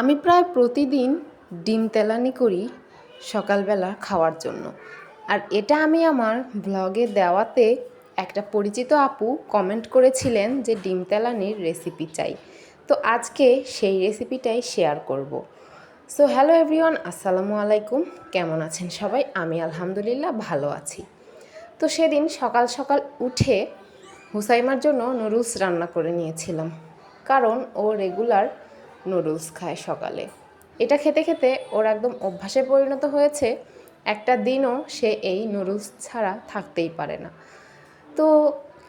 আমি প্রায় প্রতিদিন ডিম তেলানি করি সকালবেলা খাওয়ার জন্য। আর এটা আমি আমার ব্লগে দেওয়াতে একটা পরিচিত আপু কমেন্ট করেছিলেন যে ডিম তেলানির রেসিপি চাই। তো আজকে সেই রেসিপিটাই শেয়ার করব। সো হ্যালো এভরিওয়ান আসসালামু আলাইকুম। কেমন আছেন সবাই? আমি আলহামদুলিল্লাহ ভালো আছি। তো সেদিন সকাল সকাল উঠে হুসাইমার জন্য নুডলস রান্না করে নিয়েছিলাম। কারণ ও রেগুলার নুডলস খায় সকালে। এটা খেতে খেতে ওর একদম অভ্যাসে পরিণত হয়েছে। একটা দিনও সে এই নুডলস ছাড়া থাকতেই পারে না। তো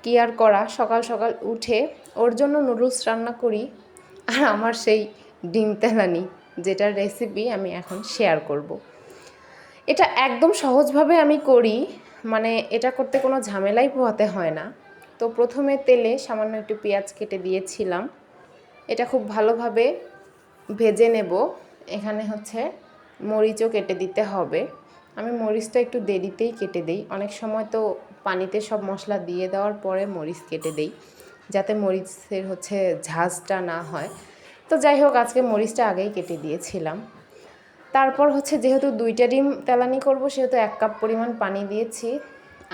কি আর করা? সকাল সকাল উঠে ওর জন্য নুডলস রান্না করি আর আমার সেই ডিম তেলানি, যেটার রেসিপি আমি এখন শেয়ার করব। এটা একদম সহজভাবে আমি করি মানে এটা করতে কোনো ঝামেলাই পোহাতে হয় না। তো প্রথমে তেলে সামান্য একটু পেঁয়াজ কেটে দিয়েছিলাম। এটা খুব ভালোভাবে ভেজে নেব। এখানে হচ্ছে মরিচও কেটে দিতে হবে। আমি মরিচটা একটু দেরিতেই কেটে দিই। অনেক সময় তো পানিতে সব মশলা দিয়ে দেওয়ার পরে মরিচ কেটে দেই, যাতে মরিচের হচ্ছে ঝাঁজটা না হয়। তো যাই হোক, আজকে মরিচটা আগেই কেটে দিয়েছিলাম। তারপর হচ্ছে যেহেতু দুইটা ডিম তেলানি করব, সেহেতু এক কাপ পরিমাণ পানি দিয়েছি।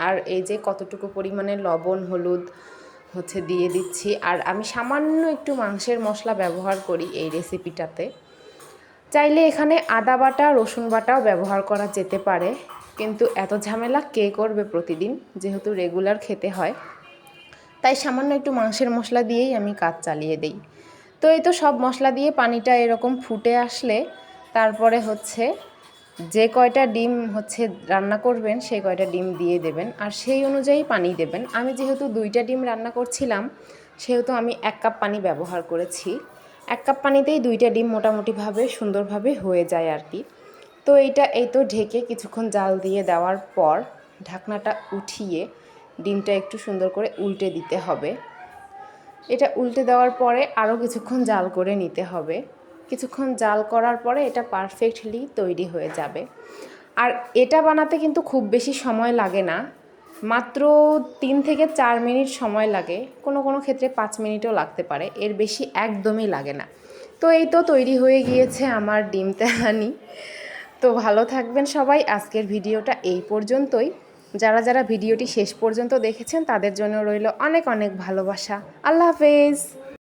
আর এই যে কতটুকু পরিমাণে লবণ, হলুদ হচ্ছে দিয়ে দিচ্ছি। আর আমি সামান্য একটু মাংসের মশলা ব্যবহার করি এই রেসিপিটাতে চাইলে এখানে আদা বাটা, রসুন বাটাও ব্যবহার করা যেতে পারে। কিন্তু এত ঝামেলা কে করবে প্রতিদিন? যেহেতু রেগুলার খেতে হয়। তাই সামান্য একটু মাংসের মশলা দিয়েই আমি কাজ চালিয়ে দিই। তো এই তো সব মশলা দিয়ে পানিটা এরকম ফুটে আসলে, তারপরে হচ্ছে যে কয়টা ডিম হচ্ছে রান্না করবেন সেই কয়টা ডিম দিয়ে দেবেন আর সেই অনুযায়ী পানি দেবেন। আমি যেহেতু দুইটা ডিম রান্না করছিলাম, সেহেতু আমি এক কাপ পানি ব্যবহার করেছি। এক কাপ পানিতেই দুইটা ডিম মোটামুটিভাবে সুন্দরভাবে হয়ে যায় আর কি। তো এইটা, এই তো ঢেকে কিছুক্ষণ জাল দিয়ে দেওয়ার পর ঢাকনাটা উঠিয়ে ডিমটা একটু সুন্দর করে উল্টে দিতে হবে। এটা উল্টে দেওয়ার পরে আরও কিছুক্ষণ জাল করে নিতে হবে। কিছুক্ষণ জাল করার পরে এটা পারফেক্টলি তৈরি হয়ে যাবে। আর এটা বানাতে কিন্তু খুব বেশি সময় লাগে না। মাত্র তিন থেকে চার মিনিট সময় লাগে। কোনো কোনো ক্ষেত্রে পাঁচ মিনিটও লাগতে পারে। এর বেশি একদমই লাগে না। তো এই তো তৈরি হয়ে গিয়েছে আমার ডিম তেহানি তো ভালো থাকবেন সবাই। আজকের ভিডিওটা এই পর্যন্তই। যারা যারা ভিডিওটি শেষ পর্যন্ত দেখেছেন, তাদের জন্য রইল অনেক অনেক ভালোবাসা। আল্লাহ হাফেজ।